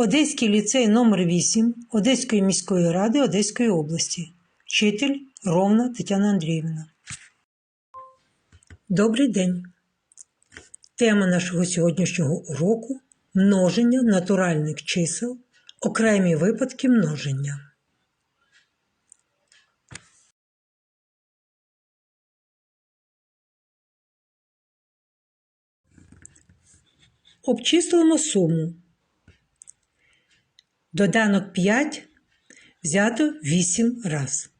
Одеський ліцей номер 8 Одеської міської ради Одеської області. Вчитель Ровна Тетяна Андріївна. Добрий день. Тема нашого сьогоднішнього уроку множення натуральних чисел, окремі випадки множення. Обчислимо суму. Доданок 5 взято 8 раз.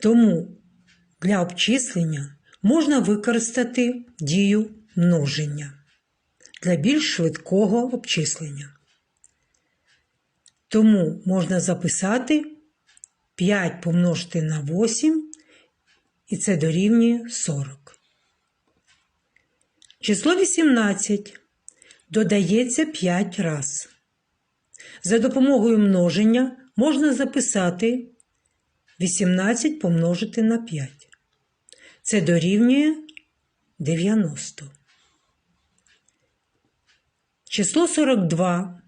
Тому для обчислення можна використати дію множення для більш швидкого обчислення. Тому можна записати 5 помножити на 8, і це дорівнює 40. Число 18 додається 5 раз. За допомогою множення можна записати 18 помножити на 5. Це дорівнює 90. Число 42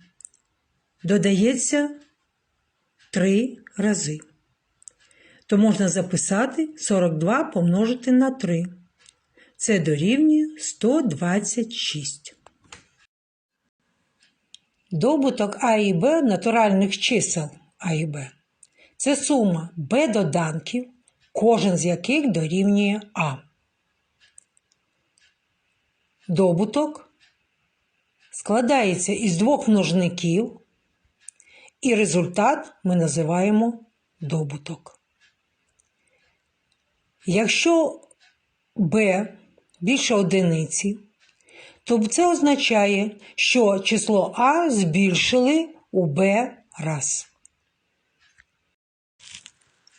додається 3 рази. То можна записати 42 помножити на 3. Це дорівнює 126. Добуток А і Б натуральних чисел А і Б. Це сума Б доданків, кожен з яких дорівнює А. Добуток складається із двох множників, і результат ми називаємо добуток. Якщо b більше одиниці, то це означає, що число А збільшили у b раз.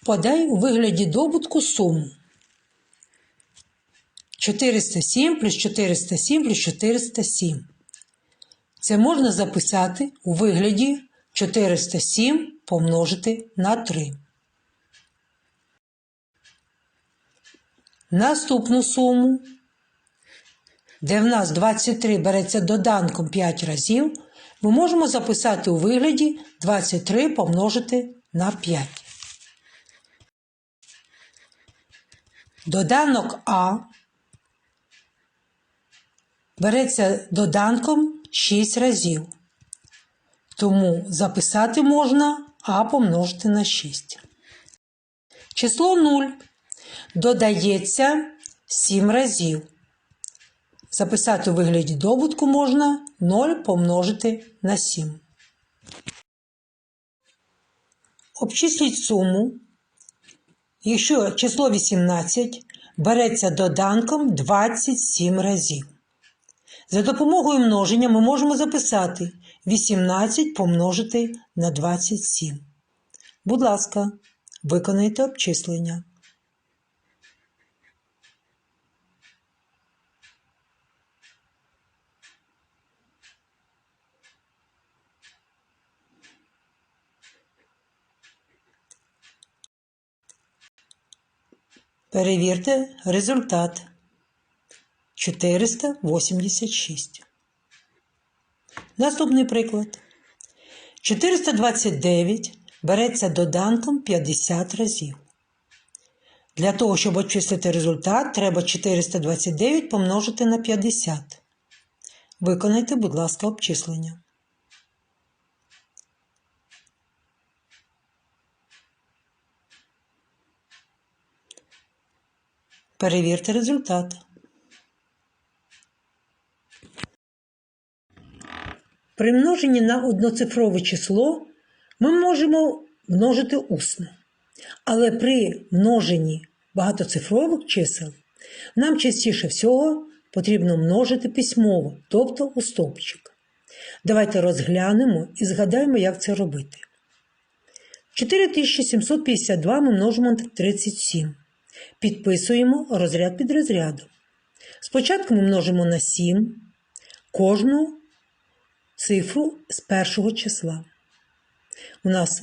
Подай у вигляді добутку суму. 407 плюс 407 плюс 407. Це можна записати у вигляді 407 помножити на 3. Наступну суму, де в нас 23 береться доданком 5 разів, ми можемо записати у вигляді 23 помножити на 5. Доданок А береться доданком 6 разів. Тому записати можна А помножити на 6. Число 0 додається 7 разів. Записати у вигляді добутку можна 0 помножити на 7. Обчисліть суму, якщо число 18 береться доданком 27 разів. За допомогою множення ми можемо записати 18 помножити на 27. Будь ласка, виконайте обчислення. Перевірте результат. 486. Наступний приклад. 429 береться доданком 50 разів. Для того, щоб очистити результат, треба 429 помножити на 50. Виконайте, будь ласка, обчислення. Перевірте результат. При множенні на одноцифрове число ми можемо множити усно. Але при множенні багатоцифрових чисел нам частіше всього потрібно множити письмово, тобто у стовпчик. Давайте розглянемо і згадаємо, як це робити. 4752 ми множимо на 37. Підписуємо розряд під розрядом. Спочатку ми множимо на 7 кожну цифру з першого числа. У нас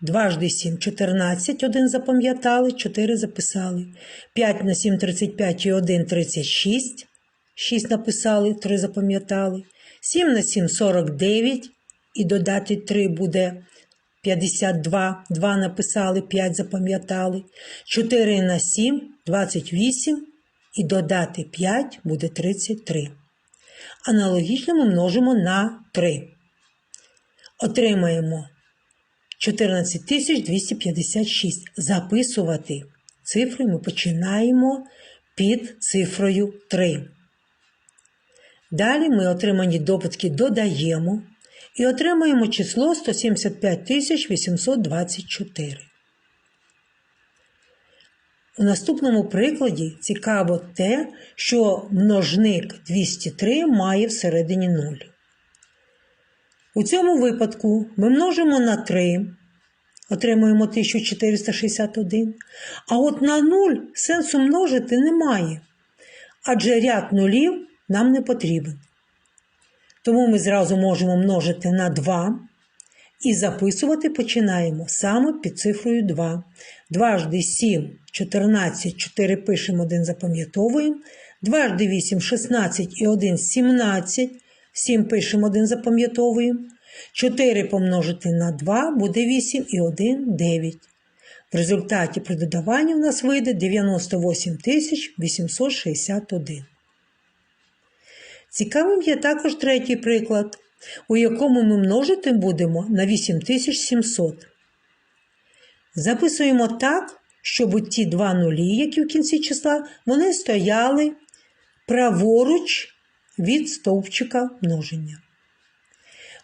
дважди 7 14, один запам'ятали, 4 записали. 5 на 7 35 і 1 36. 6 написали, 3 запам'ятали. 7 на 7 – 49, і додати 3 буде 52, 2 написали, 5 запам'ятали. 4 на 7 – 28, і додати 5 буде 33. Аналогічно ми множимо на 3. Отримаємо 14 256. Записувати цифри ми починаємо під цифрою 3. Далі ми отримані допитки додаємо і отримаємо число 175 824. У наступному прикладі цікаво те, що множник 203 має всередині 0. У цьому випадку ми множимо на 3, отримуємо 1461, а от на 0 сенсу множити немає, адже ряд нулів нам не потрібен. Тому ми зразу можемо множити на 2 і записувати починаємо саме під цифрою 2. 2 жди 7, 14, 4 пишемо, 1 запам'ятовуємо. 2 жди 8, 16 і 1 17. 7 пишемо, 1 запам'ятовуємо. 4 помножити на 2 буде 8 і 1 9. В результаті при додаванні у нас вийде 98 861. Цікавим є також третій приклад, у якому ми множити будемо на 8700. Записуємо так, щоб ті два нулі, які в кінці числа, вони стояли праворуч від стовпчика множення.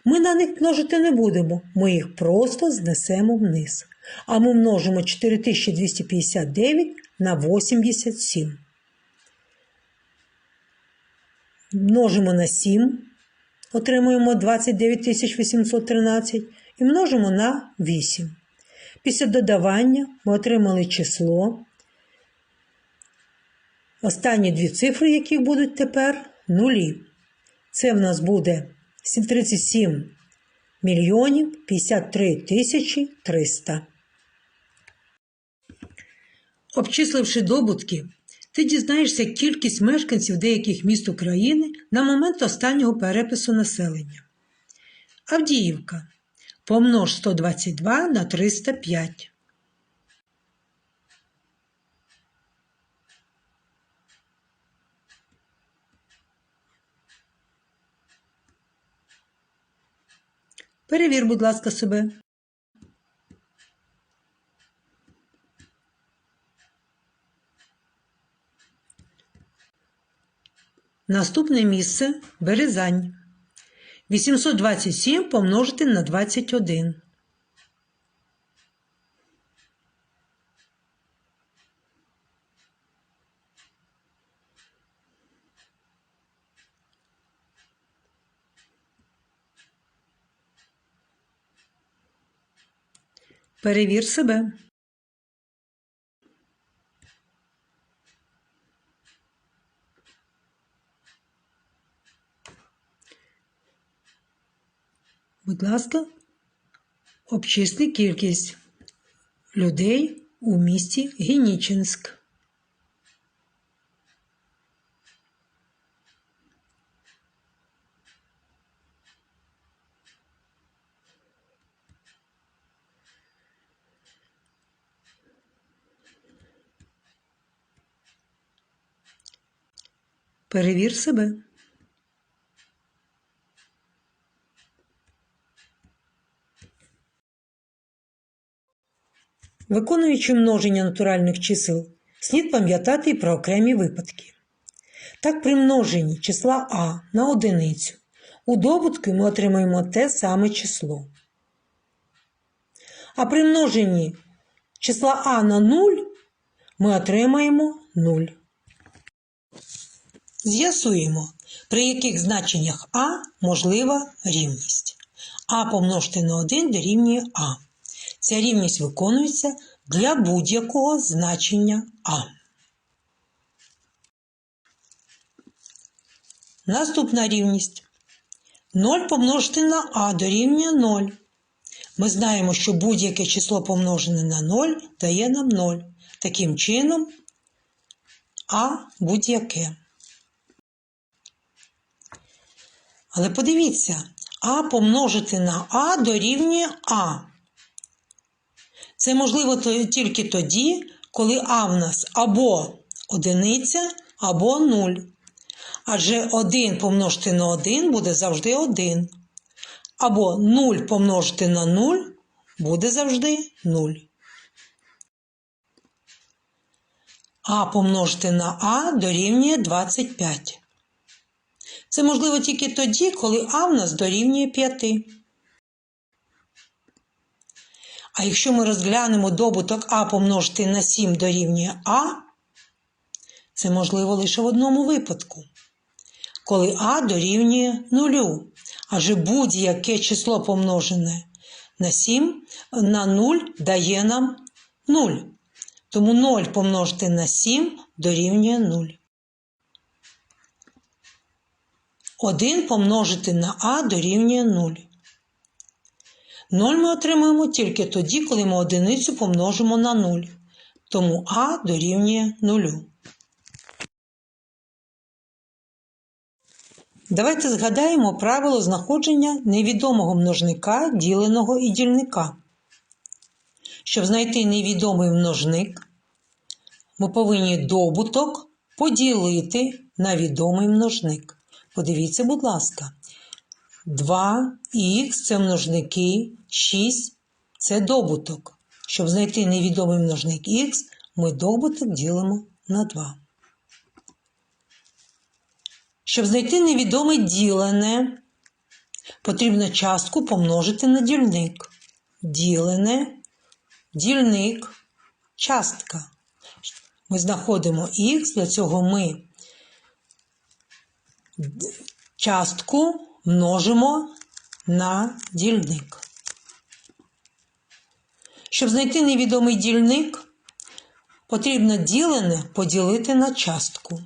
Ми на них множити не будемо, ми їх просто знесемо вниз. А ми множимо 4259 на 87. Множимо на 7, отримуємо 29 813 і множимо на 8. Після додавання ми отримали число. Останні дві цифри, які будуть тепер нулі. Це в нас буде 37 мільйонів 53 тисячі 300. Обчисливши добутки, ти дізнаєшся кількість мешканців деяких міст України на момент останнього перепису населення. Авдіївка. Помнож 122 на 305. Перевір, будь ласка, себе. Наступне місце Березань. 827 помножити на 21. Перевір себе. Будь ласка, обчисли кількість людей у місті Генічинськ. Перевір себе. Виконуючи множення натуральних чисел, слід пам'ятати і про окремі випадки. Так, при множенні числа А на одиницю у добутку ми отримаємо те саме число. А при множенні числа А на 0 ми отримаємо 0. З'ясуємо, при яких значеннях А можлива рівність. А помножити на 1 дорівнює А. Ця рівність виконується для будь-якого значення А. Наступна рівність. 0 помножити на А дорівнює 0. Ми знаємо, що будь-яке число помножене на 0 дає нам 0. Таким чином, А будь-яке. Але подивіться, А помножити на А дорівнює А. Це можливо тільки тоді, коли А в нас або одиниця, або нуль. Адже 1 помножити на 1 буде завжди 1. Або 0 помножити на 0 буде завжди 0. А помножити на А дорівнює 25. Це можливо тільки тоді, коли А в нас дорівнює 5. А якщо ми розглянемо добуток А помножити на 7 дорівнює А, це можливо лише в одному випадку. Коли А дорівнює 0. Адже будь-яке число помножене на 7 на 0 дає нам 0. Тому 0 помножити на 7 дорівнює 0. 1 помножити на А дорівнює 0. 0 ми отримаємо тільки тоді, коли ми одиницю помножимо на 0. Тому А дорівнює 0. Давайте згадаємо правило знаходження невідомого множника, діленого і дільника. Щоб знайти невідомий множник, ми повинні добуток поділити на відомий множник. Подивіться, будь ласка, 2х це множники, 6 це добуток. Щоб знайти невідомий множник х, ми добуток ділимо на 2. Щоб знайти невідоме ділене, потрібно частку помножити на дільник. Ділене, дільник, частка. Ми знаходимо х, для цього ми частку множимо на дільник. Щоб знайти невідомий дільник, потрібно ділене поділити на частку.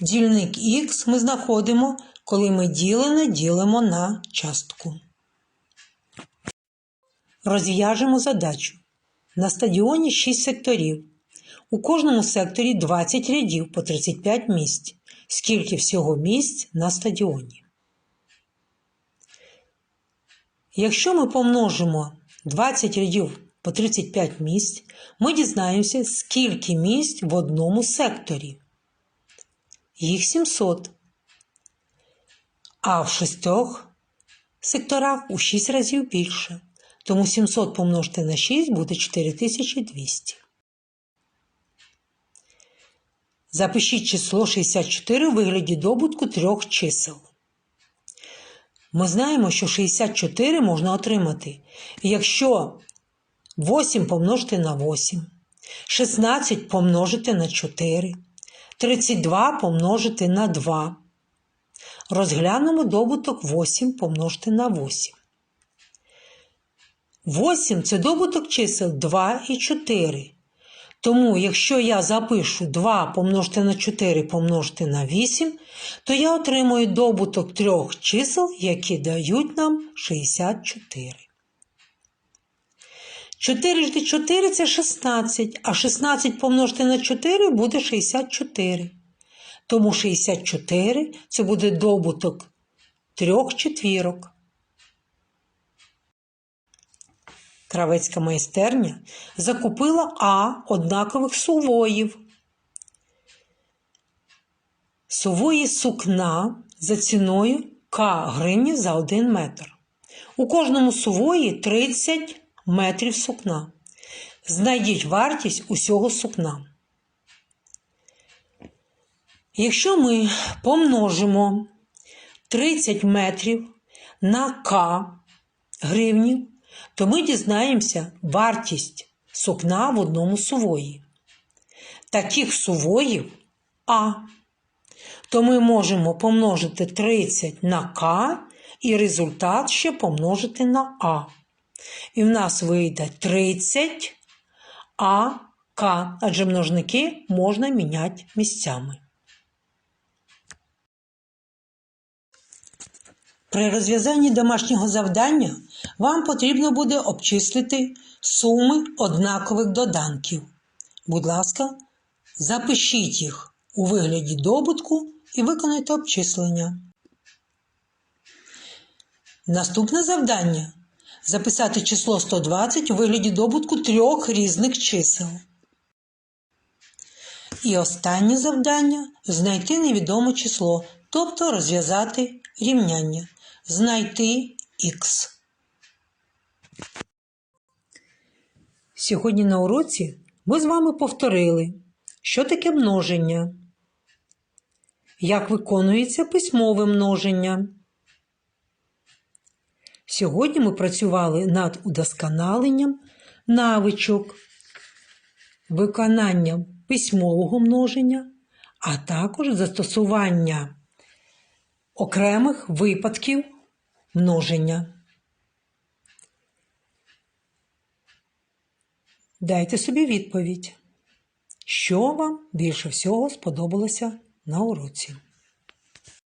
Дільник х ми знаходимо, коли ми ділене ділимо на частку. Розв'яжемо задачу. На стадіоні 6 секторів. У кожному секторі 20 рядів по 35 місць. Скільки всього місць на стадіоні? Якщо ми помножимо 20 рядів по 35 місць, ми дізнаємося, скільки місць в одному секторі. Їх 700. А в шістьох секторах у 6 разів більше. Тому 700 помножити на 6 буде 4200. Запишіть число 64 у вигляді добутку трьох чисел. Ми знаємо, що 64 можна отримати, якщо 8 помножити на 8, 16 помножити на 4, 32 помножити на 2. Розглянемо добуток 8 помножити на 8. 8 це добуток чисел 2 і 4. Тому, якщо я запишу 2 помножити на 4 помножити на 8, то я отримую добуток трьох чисел, які дають нам 64. 4 жди 4 це 16, а 16 помножити на 4 буде 64. Тому 64 це буде добуток трьох четвірок. Кравецька майстерня закупила А однакових сувоїв. Сувої сукна за ціною К гривні за 1 метр. У кожному сувої 30 метрів сукна. Знайдіть вартість усього сукна. Якщо ми помножимо 30 метрів на К гривнів, то ми дізнаємося вартість сукна в одному сувої. Таких сувоїв А. То ми можемо помножити 30 на К і результат ще помножити на А. І в нас вийде 30 АК, адже множники можна міняти місцями. При розв'язанні домашнього завдання вам потрібно буде обчислити суми однакових доданків. Будь ласка, запишіть їх у вигляді добутку і виконайте обчислення. Наступне завдання записати число 120 у вигляді добутку трьох різних чисел. І останнє завдання знайти невідоме число, тобто розв'язати рівняння. Знайти х. Сьогодні на уроці ми з вами повторили, що таке множення, як виконується письмове множення. Сьогодні ми працювали над удосконаленням навичок, виконанням письмового множення, а також застосування окремих випадків множення. Дайте собі відповідь, що вам більше всього сподобалося на уроці.